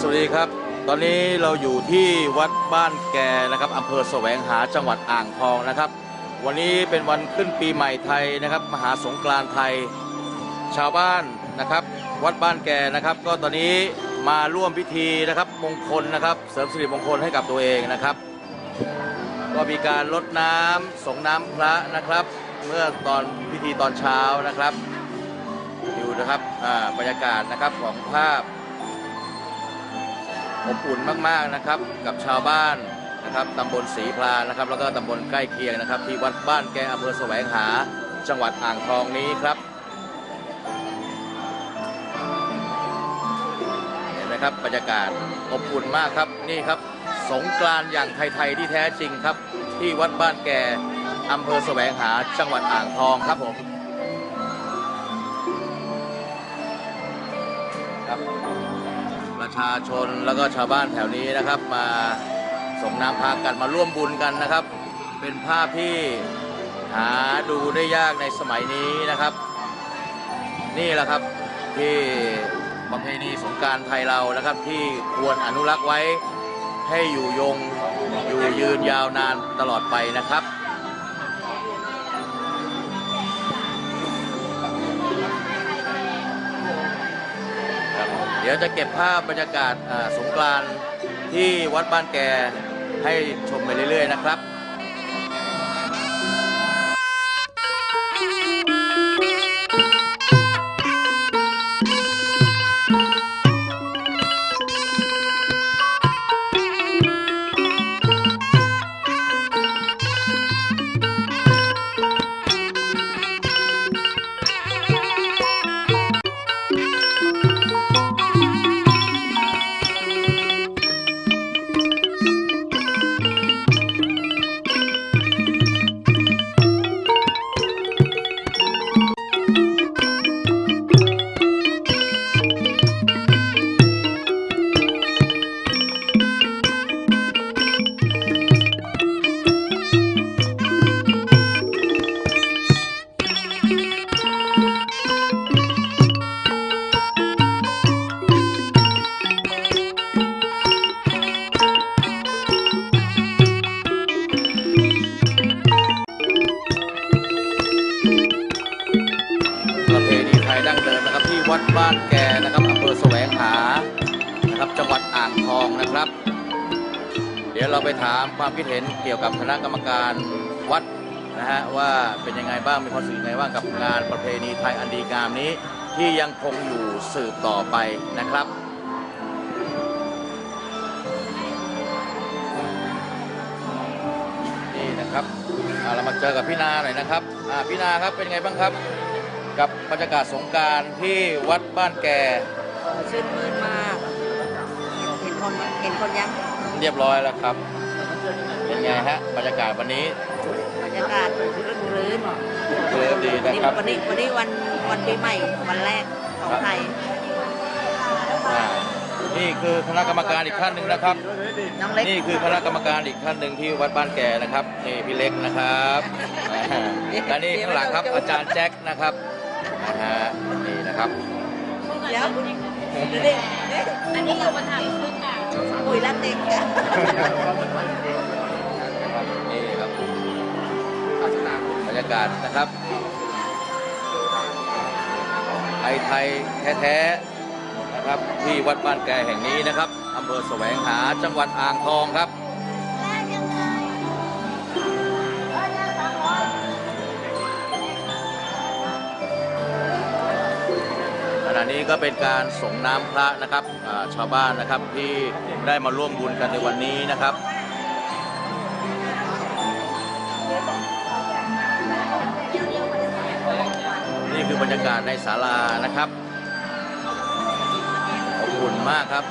สวัสดีครับ ตอนนี้เราอยู่ที่วัดบ้านแกนะครับอำเภอแสวงหาจังหวัดอ่างทองนะครับ วันนี้เป็นวันขึ้นปีใหม่ไทยนะครับ มหาสงกรานต์ไทย ชาวบ้านนะครับ วัดบ้านแกนะครับ ก็ตอนนี้มาร่วมพิธีนะครับมงคลนะครับ เสริมสิริมงคลให้กับตัวเองนะครับ ก็มีการลดน้ำส่งน้ำพระนะครับ เมื่อตอนพิธีตอนเช้านะครับอยู่นะครับอ่าบรรยากาศนะครับของภาพ อบอุ่นมากๆนะครับ กับชาวบ้านนะครับตำบลศรีพลานะครับ แล้วก็ตำบลใกล้เคียงนะครับ ที่วัดบ้านแกอำเภอแสวงหาจังหวัดอ่างทองนี้ครับเห็นไหมครับบรรยากาศอบอุ่นมากครับนี่ครับ สงกรานต์อย่างไทยๆที่แท้จริงครับ ที่วัดบ้านแกอำเภอแสวงหาจังหวัดอ่างทองครับผมครับ ประชาชนแล้วก็ชาวบ้านแถวนี้นะครับมาส่งน้ำพากันมาร่วมบุญกันนะครับ เป็นภาพที่หาดูได้ยากในสมัยนี้นะครับ นี่แหละครับที่ประเพณีสงการไทยเรานะครับ ที่ควรอนุรักษ์ไว้ให้อยู่ยงอยู่ยืนยาวนานตลอดไปนะครับ ดี๋ยวจะเก็บภาพบรรยากาศสงกรานที่วัดบ้านแกให้ชมไปเรื่อย ๆ นะครับ วัดบ้านแกนะครับอำเภอแสวงหานะครับจังหวัดอ่างทองนะครับ เดี๋ยวเราไปถามความคิดเห็นเกี่ยวกับคณะกรรมการวัดนะฮะว่าเป็นยังไงบ้างมีความรู้สึกยังไงบ้างกับงานประเพณีไทยอันดีงามนี้ ที่ยังคงอยู่สืบต่อไปนะครับนี่นะครับเรามาเจอกับพี่นาหน่อยนะครับพี่นาครับเป็นไงบ้างครับ กับบรรยากาศสงกรารที่วัดบ้านแกชื่นมื่นมาก เห็นคนเห็นคนยังเรียบร้อยแล้วครับ เป็นไงฮะบรรยากาศวันนี้บรรยากาศรื่นรื่นเคือดีนะนี่ครับวันนี้วันนี้วันวันปีใหม่วันแรกของไทยอ่านี่คือคณะกรรมการอีกท่านหนึ่งนะครับ น้องเล็กนี่คือคณะกรรมการอีกท่านหนึ่งที่วัดบ้านแกนะครับนี่พี่เล็กนะครับอ่าและนี่ข้างหลังครับอาจารย์แจ็คนะครับ นะฮะนี่นะครับเดี๋ยวดูดิอันนี้เรามาถามพึ่งอะปุ๋ยรักเด็กอะนี่ครับบรรยากาศนะครับไทยไทยแท้ๆนะครับที่วัดบ้านแกแห่งนี้นะครับอำเภอแสวงหาจังหวัดอ่างทองครับ ณะนี้ก็เป็นการส่งน้ำพระนะครับชาวบ้านนะครับที่ได้มาร่วมบุญกันในวันนี้นะครับนี่คือบรรยากาศในศาลานะครับอบอุ่นมากครับ